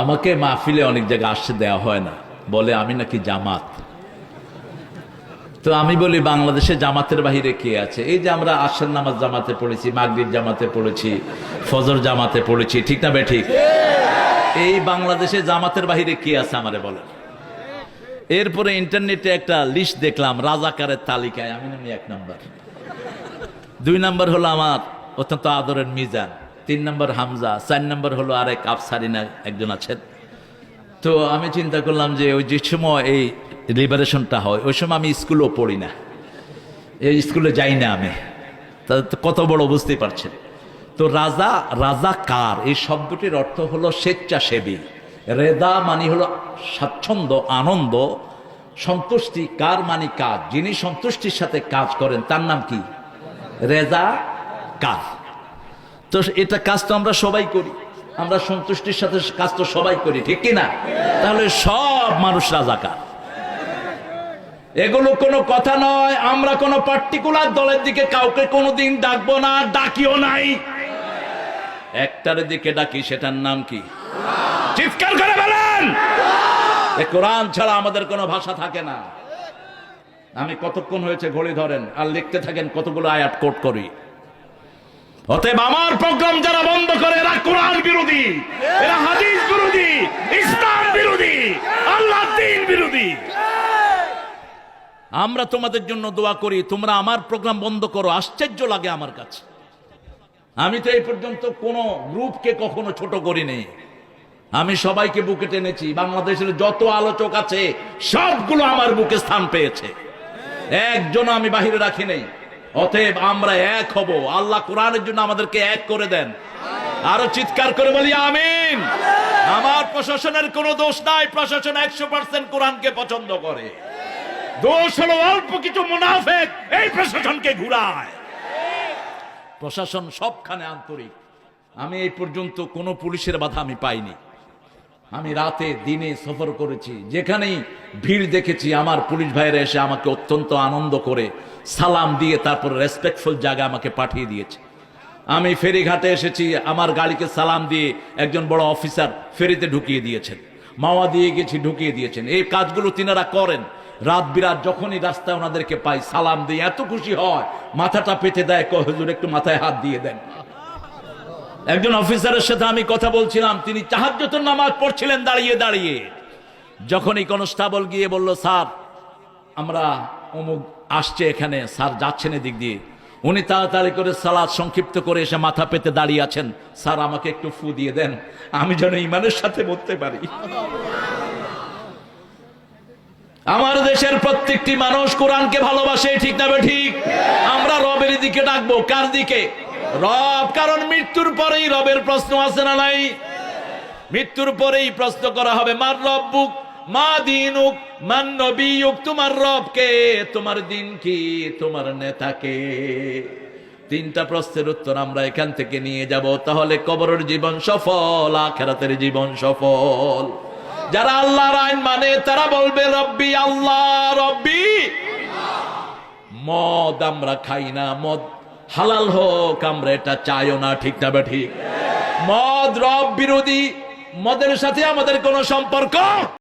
আমাকে মাহফিলে অনেক জায়গায় আসতে দেওয়া হয় না। বলে, আমি নাকি জামাত? তো আমি বলি, বাংলাদেশে জামাতের বাহিরে কে আছে? এই যে আমরা আশার নামাজ জামাতে পড়েছি, মাগরিব জামাতে পড়েছি, ফজর জামাতে পড়েছি, ঠিক না ঠিক? এই বাংলাদেশে জামাতের বাহিরে কে আছে আমারে বলেন? এরপরে ইন্টারনেটে একটা লিস্ট দেখলাম, রাজাকারের তালিকায়, আমি নামি এক নাম্বার। দুই নাম্বার হলো আমার অত্যন্ত আদরের মিজান। তিন নম্বর হামজা, চার নম্বর হলো আরেক আফসারিনা একজন আছেন তো আমি চিন্তা করলাম যে ওই যে সময় এই লিবারেশনটা হয়, ওই সময় আমি স্কুলেও পড়ি না। এই স্কুলে যাই না আমি। তা কত বড় বুঝতেই পারছেন। তো রাজা রাজা কার? এই শব্দটির অর্থ হলো স্বেচ্ছাসেবী। রেদা মানে হলো স্বাচ্ছন্দ্য, আনন্দ, সন্তুষ্টি। কার মানে কাজ? যিনি সন্তুষ্টির সাথে কাজ করেন, তার নাম কি? রেজা কার? তো এটা কাজ তো আমরা সবাই করি। আমরা সন্তুষ্টির সাথে কাজ তো সবাই করি, ঠিক কি না? তাহলে সব মানুষ রাজাকার। এগুলো কোনো কথা নয়, আমরা কোনো পার্টিকুলার দলের দিকে কাউকে কোনোদিন ডাকবো না, ডাকিও নাই। একটার দিকে ডাকি, সেটার নাম কি? চিৎকার করে বলেন! কোরআন ছাড়া আমাদের কোনো ভাষা থাকে না। আমি কতক্ষণ হয়েছে ঘড়ি ধরেন, আর লিখতে থাকেন কতগুলো আয়াত কোট করি। অতএব আমার প্রোগ্রাম যারা বন্ধ করে, এরা কোরআন বিরোধী, এরা হাদিস বিরোধী, ইসলাম বিরোধী আল্লাহ দিন বিরোধী। আমরা তোমাদের জন্য দোয়া করি, তোমরা আমার প্রোগ্রাম বন্ধ করো, আশ্চর্য লাগে আমার কাছে। আমি তো এই পর্যন্ত কোনো গ্রুপকে কখনো ছোট করিনি। আমি সবাইকে বুকে টেনেছি, বাংলাদেশের যত আলোচক আছে, সবগুলো আমার বুকে স্থান পেয়েছে। একজন আমি বাহিরে রাখি নেই। অতএব আমরা এক হব। আল্লাহ কোরআনের জন্য আমাদেরকে এক করে দেন। আরও চিৎকার করে বলি, আমিন। আমার প্রশাসনের কোনো দোষ নাই। প্রশাসন একশো পার্সেন্ট কোরআনকে পছন্দ করে। দোষ হলো অল্প কিছু মুনাফেক। এই প্রশাসনকে ঘুরায়। প্রশাসন সবখানে আন্তরিক। আমি এই পর্যন্ত কোনো পুলিশের বাধা আমি পাইনি। আমি রাতে, দিনে সফর করেছি। যেখানেই ভিড় দেখেছি, আমার পুলিশ ভাইয়েরা এসে আমাকে অত্যন্ত আনন্দ করে সালাম দিয়ে তারপর রেসপেক্টফুল জায়গা আমাকে পাঠিয়ে দিয়েছে। আমি ফেরিঘাটে এসেছি, আমার গাড়িকে সালাম দিয়ে একজন বড় অফিসার ফেরিতে ঢুকিয়ে দিয়েছেন। মাওয়া দিয়ে গেছি, ঢুকিয়ে দিয়েছেন। এই কাজগুলো তিনারা করেন। রাত বিরাত যখনই রাস্তায় ওনাদেরকে পাই, সালাম দিয়ে এত খুশি হয়, মাথাটা পেতে দেয়, কয়, হুজুর, একটু মাথায় হাত দিয়ে দেন। একজন অফিসারের সাথে আমি কথা বলছিলাম, তিনি চাহাজ্যতন নামাজ পড়ছিলেন দাঁড়িয়ে দাঁড়িয়ে। যখনই কনস্টেবল গিয়ে বলল, স্যার, আমরা অমুক আসছে এখানে, স্যার যাচ্ছেন এদিক দিয়ে। উনি তাড়াতাড়ি করে সালাদ সংক্ষিপ্ত করে এসে মাথা পেতে দাঁড়িয়ে আছেন। স্যার, আমাকে একটু ফু দিয়ে দেন, আমি যেন ইমানের সাথে বলতে পারি। আমার দেশের প্রত্যেকটি মানুষ কোরআনকে ভালোবাসে, ঠিক না ঠিক? আমরা রবের দিকে ডাকবো, কার দিকে? রব, কারণ মৃত্যুর পরেই রবের প্রশ্ন আছে না নাই? মৃত্যুর পরেই প্রশ্ন করা হবে, মার রব্বুক মা দিনুক মান নবিয়ুক তোমার রব কে, তোমার দিন কি, তোমার নেতাকে তিনটা প্রশ্নের উত্তর আমরা এখান থেকে নিয়ে যাব। তাহলে কবরের জীবন সফল, আখেরাতের জীবন সফল। যারা আল্লাহর আইন মানে তারা বলবে, রব্বি আল্লাহ, রব্বি মদ আমরা খাই না, মদ হালাল হোক, আমরা এটা চাইও না, ঠিক না বা ঠিক? মদ, রব বিরোধী, মদের সাথে আমাদের কোনো সম্পর্ক?